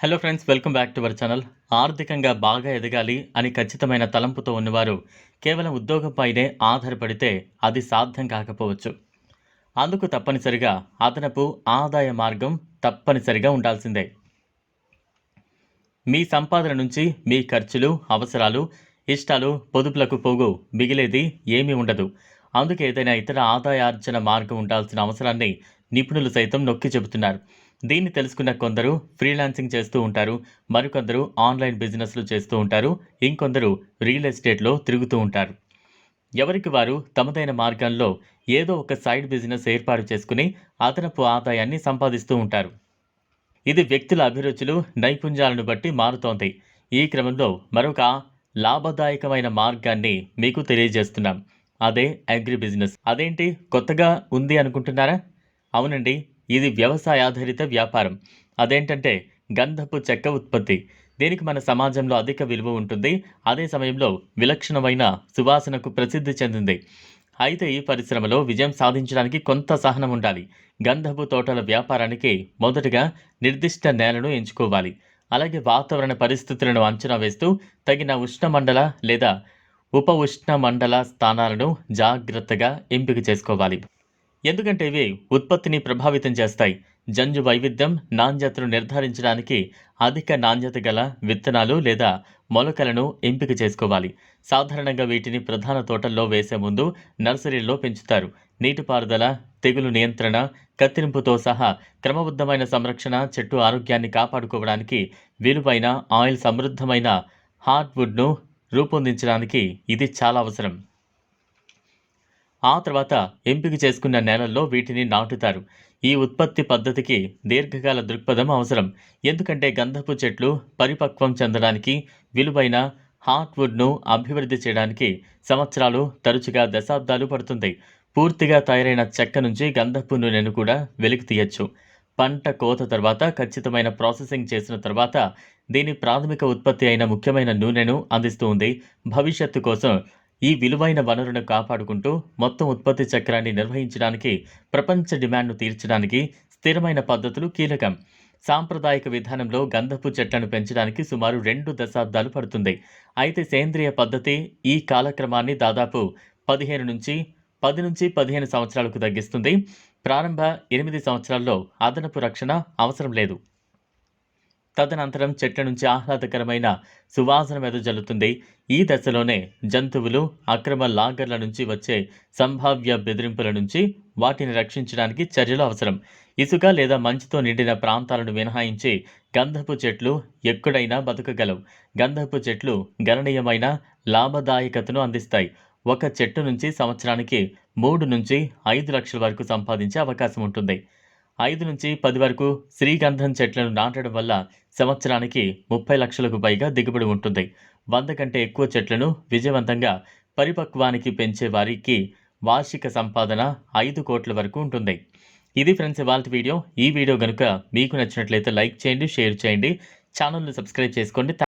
Hello friends welcome back to our channel ఆర్థికంగా బాగా ఎదగాలి అని ఖచ్చితమైన తలంపుతో ఉన్నవారు కేవలం ఉద్యోగంపైనే ఆధారపడితే అది సాధ్యం కాకపోవచ్చు. అందుకు తప్పనిసరిగా అదనపు ఆదాయ మార్గం తప్పనిసరిగా ఉండాల్సిందే. మీ సంపాదన నుంచి మీ ఖర్చులు అవసరాలు ఇష్టాలు పొదుపులకు పోగు మిగిలేది ఏమీ ఉండదు. అందుకే ఏదైనా ఇతర ఆదాయార్జన మార్గం ఉండాల్సిన అవసరాన్ని నిపుణులు సైతం నొక్కి చెబుతున్నారు. దీన్ని తెలుసుకున్న కొందరు ఫ్రీలాన్సింగ్ చేస్తూ ఉంటారు మరికొందరు ఆన్లైన్ బిజినెస్లు చేస్తూ ఉంటారు ఇంకొందరు రియల్ ఎస్టేట్లో తిరుగుతూ ఉంటారు. ఎవరికి వారు తమదైన మార్గంలో ఏదో ఒక సైడ్ బిజినెస్ ఏర్పాటు చేసుకుని అదనపు ఆదాయాన్ని సంపాదిస్తూ ఉంటారు. ఇది వ్యక్తుల అభిరుచులు నైపుణ్యాలను బట్టి మారుతోంది. ఈ క్రమంలో మరొక లాభదాయకమైన మార్గాన్ని మీకు తెలియజేస్తున్నాం. అదే అగ్రి బిజినెస్. అదేంటి? కొత్తగా ఉంది అనుకుంటున్నారా? అవునండి. ఇది వ్యవసాయాధారిత వ్యాపారం. అదేంటంటే గంధపు చెక్క ఉత్పత్తి. దీనికి మన సమాజంలో అధిక విలువ ఉంటుంది. అదే సమయంలో విలక్షణమైన సువాసనకు ప్రసిద్ధి చెందింది. అయితే ఈ పరిశ్రమలో విజయం సాధించడానికి కొంత సహనం ఉండాలి. గంధపు తోటల వ్యాపారానికి మొదటగా నిర్దిష్ట నేలను ఎంచుకోవాలి. అలాగే వాతావరణ పరిస్థితులను అంచనా వేస్తూ తగిన ఉష్ణమండల లేదా ఉప ఉష్ణమండల స్థానాలను జాగ్రత్తగా ఎంపిక చేసుకోవాలి. ఎందుకంటే ఇవి ఉత్పత్తిని ప్రభావితం చేస్తాయి. జంజు వైవిధ్యం నాణ్యతను నిర్ధారించడానికి అధిక నాణ్యత గల విత్తనాలు లేదా మొలకలను ఎంపిక చేసుకోవాలి. సాధారణంగా వీటిని ప్రధాన తోటల్లో వేసే ముందు నర్సరీల్లో పెంచుతారు. నీటిపారుదల తెగులు నియంత్రణ కత్తిరింపుతో సహా క్రమబద్ధమైన సంరక్షణ చెట్టు ఆరోగ్యాన్ని కాపాడుకోవడానికి విలువైన ఆయిల్ సమృద్ధమైన హార్డ్వుడ్ను రూపొందించడానికి ఇది చాలా అవసరం. ఆ తర్వాత ఎంపిక చేసుకున్న నేలల్లో వీటిని నాటుతారు. ఈ ఉత్పత్తి పద్ధతికి దీర్ఘకాల దృక్పథం అవసరం. ఎందుకంటే గంధపు చెట్లు పరిపక్వం చెందడానికి విలువైన హార్ట్వుడ్ను అభివృద్ధి చేయడానికి సంవత్సరాలు తరచుగా దశాబ్దాలు పడుతుంది. పూర్తిగా తయారైన చెక్క నుంచి గంధపు నూనెను కూడా వెలికి తీయచ్చు. పంట కోత తర్వాత ఖచ్చితమైన ప్రాసెసింగ్ చేసిన తర్వాత దీని ప్రాథమిక ఉత్పత్తి అయిన ముఖ్యమైన నూనెను అందిస్తూ ఉంది. భవిష్యత్తు కోసం ఈ విలువైన వనరును కాపాడుకుంటూ మొత్తం ఉత్పత్తి చక్రాన్ని నిర్వహించడానికి ప్రపంచ డిమాండ్ను తీర్చడానికి స్థిరమైన పద్ధతులు కీలకం. సాంప్రదాయక విధానంలో గంధపు చెట్లను పెంచడానికి సుమారు రెండు దశాబ్దాలు పడుతుంది. అయితే సేంద్రియ పద్ధతి ఈ కాలక్రమాన్ని దాదాపు పదిహేను నుంచి పది నుంచి పదిహేను సంవత్సరాలకు తగ్గిస్తుంది. ప్రారంభ ఎనిమిది సంవత్సరాల్లో అదనపు రక్షణ అవసరం లేదు. తదనంతరం చెట్ల నుంచి ఆహ్లాదకరమైన సువాసన వెదజల్లుతుంది ఈ దశలోనే జంతువులు అక్రమ లాగర్ల నుంచి వచ్చే సంభావ్య బెదిరింపుల నుంచి వాటిని రక్షించడానికి చర్యలు అవసరం. ఇసుక లేదా మంచుతో నిండిన ప్రాంతాలను మినహాయించి గంధపు చెట్లు ఎక్కడైనా బతకగలవు. గంధపు చెట్లు గణనీయమైన లాభదాయకతను అందిస్తాయి. ఒక చెట్టు నుంచి సంవత్సరానికి మూడు నుంచి ఐదు లక్షల వరకు సంపాదించే అవకాశం ఉంటుంది. ఐదు నుంచి పది వరకు శ్రీగంధం చెట్లను నాటడం వల్ల సంవత్సరానికి ముప్పై లక్షలకు పైగా దిగుబడి ఉంటుంది. వంద కంటే ఎక్కువ చెట్లను విజయవంతంగా పరిపక్వానికి పెంచే వారికి వార్షిక సంపాదన ఐదు కోట్ల వరకు ఉంటుంది. ఇది ఫ్రెండ్స్ ఇవాళ వీడియో. ఈ వీడియో కనుక మీకు నచ్చినట్లయితే లైక్ చేయండి షేర్ చేయండి. ఛానల్ను సబ్స్క్రైబ్ చేసుకోండి.